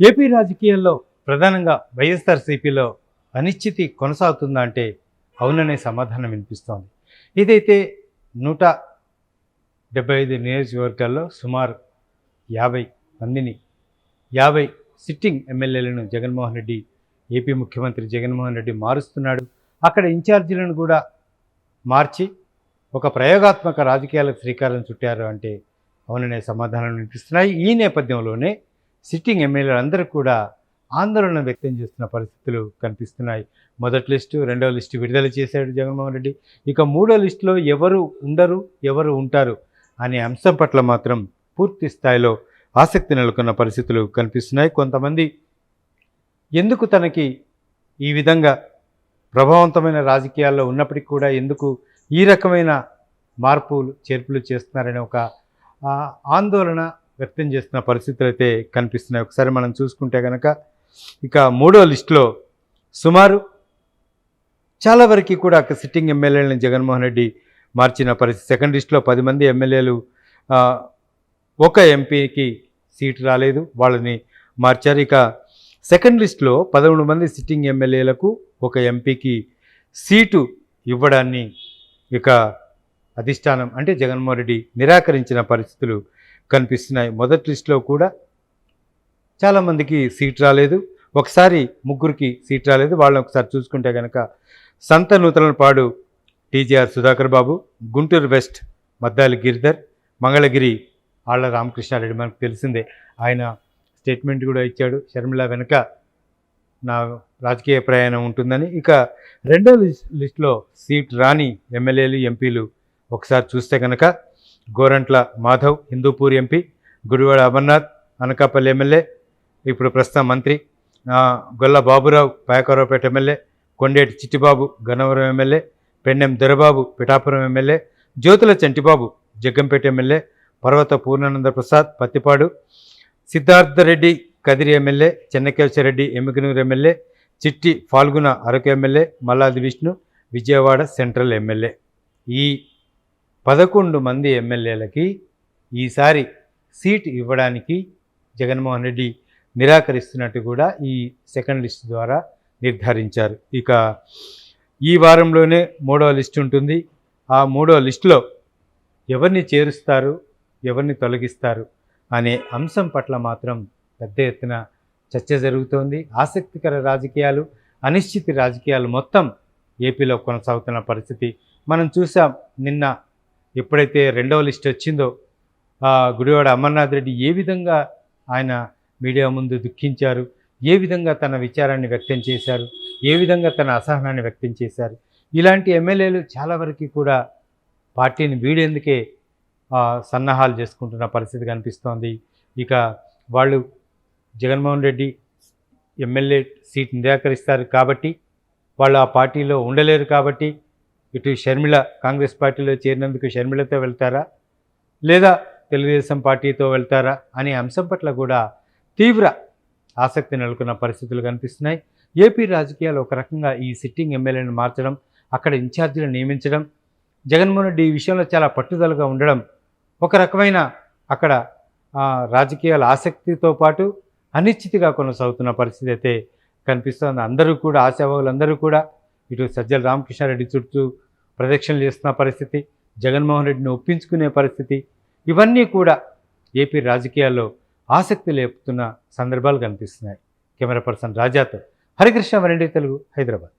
AP రాజకీయాల్లో ప్రధానంగా వైఎస్ఆర్సీపీలో అనిశ్చితి కొనసాగుతుందా అంటే అవుననే సమాధానం వినిపిస్తోంది. ఇదైతే నూట డెబ్బై ఐదు నియోజకవర్గాల్లో సుమారు యాభై మందిని యాభై సిట్టింగ్ ఎమ్మెల్యేలను జగన్మోహన్ రెడ్డి ఏపీ ముఖ్యమంత్రి జగన్మోహన్ రెడ్డి మారుస్తున్నాడు. అక్కడ ఇన్ఛార్జీలను కూడా మార్చి ఒక ప్రయోగాత్మక రాజకీయాలకు శ్రీకారం చుట్టారు అంటే అవుననే సమాధానం వినిపిస్తున్నాయి. ఈ నేపథ్యంలోనే సిట్టింగ్ ఎమ్మెల్యేలు అందరూ కూడా ఆందోళన వ్యక్తం చేస్తున్న పరిస్థితులు కనిపిస్తున్నాయి. మొదటి లిస్టు రెండవ లిస్టు విడుదల చేశాడు జగన్మోహన్ రెడ్డి. ఇక మూడో లిస్టులో ఎవరు ఉండరు ఎవరు ఉంటారు అనే అంశం పట్ల మాత్రం పూర్తి స్థాయిలో ఆసక్తి నెలకొన్న పరిస్థితులు కనిపిస్తున్నాయి. కొంతమంది ఎందుకు తనకి ఈ విధంగా ప్రభావవంతమైన రాజకీయాల్లో ఉన్నప్పటికీ కూడా ఎందుకు ఈ రకమైన మార్పులు చేర్పులు చేస్తున్నారనే ఒక ఆందోళన వ్యక్తం చేస్తున్న పరిస్థితులు అయితే కనిపిస్తున్నాయి. ఒకసారి మనం చూసుకుంటే కనుక ఇక మూడో లిస్టులో సుమారు చాలా వరకు కూడా అక్కడ సిట్టింగ్ ఎమ్మెల్యేలను జగన్మోహన్ రెడ్డి మార్చిన పరిస్థితి. సెకండ్ లిస్టులో పది మంది ఎమ్మెల్యేలు ఒక ఎంపీకి సీటు రాలేదు వాళ్ళని మార్చారు. ఇక సెకండ్ లిస్టులో పదమూడు మంది సిట్టింగ్ ఎమ్మెల్యేలకు ఒక ఎంపీకి సీటు ఇవ్వడాన్ని ఇక అధిష్టానం అంటే జగన్మోహన్ రెడ్డి నిరాకరించిన పరిస్థితులు కనిపిస్తున్నాయి. మొదటి లిస్టులో కూడా చాలామందికి సీట్ రాలేదు. ఒకసారి ముగ్గురికి సీట్ రాలేదు. వాళ్ళని ఒకసారి చూసుకుంటే కనుక Santhanuthalapadu TGR Sudhakar Babu Guntur west Maddali Giridhar Mangalagiri Alla Ramakrishna Reddy మనకు తెలిసిందే. ఆయన స్టేట్మెంట్ కూడా ఇచ్చాడు. షర్మిల వెనుక నా రాజకీయ ప్రయాణం ఉంటుందని. ఇక రెండో లిస్ట్ సీట్ రాని ఎమ్మెల్యేలు ఎంపీలు ఒకసారి చూస్తే కనుక గోరంట్ల మాధవ్ హిందూపూర్ ఎంపీ గుడివాడ అమర్నాథ్ అనకాపల్లి ఎమ్మెల్యే ఇప్పుడు ప్రస్తుతం మంత్రి Golla Baburao Payakaraopeta MLA Kondeti Chittibabu Gannavaram MLA Pennem Dorababu Pithapuram MLA Jyothula Chantibabu Jaggampeta MLA Parvatha Purnananda Prasad Pattipadu Siddhartha Reddy Kadiri MLA Chennakeswara Reddy Emmiganur MLA Chitti Phalguna Araku MLA Malladi Vishnu Vijayawada central MLA. ఈ పదకొండు మంది ఎమ్మెల్యేలకి ఈసారి seat ఇవ్వడానికి జగన్మోహన్ రెడ్డి నిరాకరిస్తున్నట్టు కూడా ఈ second list ద్వారా నిర్ధారించారు. ఇక ఈ వారంలోనే మూడో లిస్ట్ ఉంటుంది. ఆ మూడో లిస్టులో ఎవరిని చేరుస్తారు ఎవరిని తొలగిస్తారు అనే అంశం పట్ల మాత్రం పెద్ద ఎత్తున చర్చ జరుగుతోంది. ఆసక్తికర రాజకీయాలు అనిశ్చితి రాజకీయాలు మొత్తం ఏపీలో కొనసాగుతున్న పరిస్థితి మనం చూసాం. నిన్న ఎప్పుడైతే రెండవ లిస్ట్ వచ్చిందో గుడివాడ అమర్నాథ్ రెడ్డి ఏ విధంగా ఆయన మీడియా ముందు దుఃఖించారు? ఏ విధంగా తన విచారాన్ని వ్యక్తం చేశారు? ఏ విధంగా తన అసహనాన్ని వ్యక్తం చేశారు? ఇలాంటి ఎమ్మెల్యేలు చాలా వరకు కూడా పార్టీని వీడేందుకే సన్నాహాలు చేసుకుంటున్న పరిస్థితి కనిపిస్తోంది. ఇక వాళ్ళు జగన్మోహన్ రెడ్డి ఎమ్మెల్యే సీట్ నిరాకరిస్తారు కాబట్టి వాళ్ళు ఆ పార్టీలో ఉండలేరు కాబట్టి ఇటు షర్మిల కాంగ్రెస్ పార్టీలో చేరినందుకు షర్మిలతో వెళ్తారా? లేదా తెలుగుదేశం పార్టీతో వెళ్తారా? అనే అంశం పట్ల కూడా తీవ్ర ఆసక్తి నెలకొన్న పరిస్థితులు కనిపిస్తున్నాయి. ఏపీ రాజకీయాలు ఒక రకంగా ఈ సిట్టింగ్ ఎమ్మెల్యేను మార్చడం అక్కడ ఇన్ఛార్జీలను నియమించడం జగన్మోహన్ రెడ్డి ఈ విషయంలో చాలా పట్టుదలగా ఉండడం ఒక రకమైన అక్కడ రాజకీయాల ఆసక్తితో పాటు అనిశ్చితిగా కొనసాగుతున్న పరిస్థితి అయితే కనిపిస్తోంది. అందరూ కూడా ఆశావాహులు అందరూ కూడా ఇటు సజ్జల రామకృష్ణారెడ్డి చుట్టూ ప్రదక్షిణలు చేస్తున్న పరిస్థితి జగన్మోహన్ రెడ్డిని ఒప్పించుకునే పరిస్థితి ఇవన్నీ కూడా ఏపీ రాజకీయాల్లో ఆసక్తి లేపుతున్న సందర్భాలు కనిపిస్తున్నాయి. కెమెరా పర్సన్ రాజాతో హరికృష్ణ వరండి తెలుగు హైదరాబాద్.